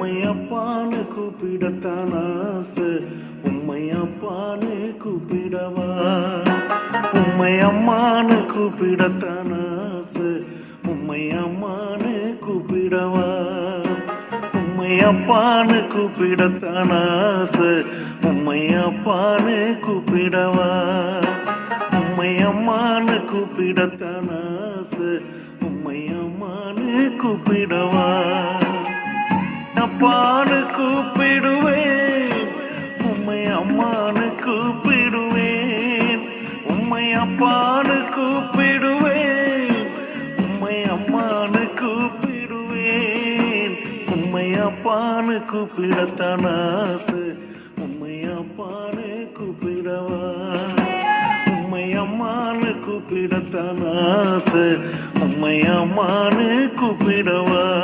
உம்மை அப்பான்னு கூப்பிடத்தான் ஆசை. உம்மை அப்பான்னு கூப்பிடவா? உம்மை அம்மான்னு கூப்பிடத்தான் ஆசை. உம்மை அம்மான்னு கூப்பிடவா? உம்மை அப்பான்னு கூப்பிடத்தான் ஆசை. உம்மை அப்பான்னு கூப்பிடவா? உம்மை அம்மான்னு கூப்பிடத்தான் ஆசை. உம்மை அம்மான்னு கூப்பிடவா? அப்பான்னு கூப்பிடுவேன். உம்மை அம்மானு கூப்பிடுவேன். உம்மை அப்பான்னு கூப்பிடுவேன். உம்மை அம்மானு கூப்பிடுவேன். உம்மை அப்பான்னு கூப்பிடத்தான் ஆசை. உம்மை அப்பான்னு கூப்பிடவா? உம்மை அம்மானு கூப்பிடத்தான் ஆசை. உம்மை அம்மானு கூப்பிடவா?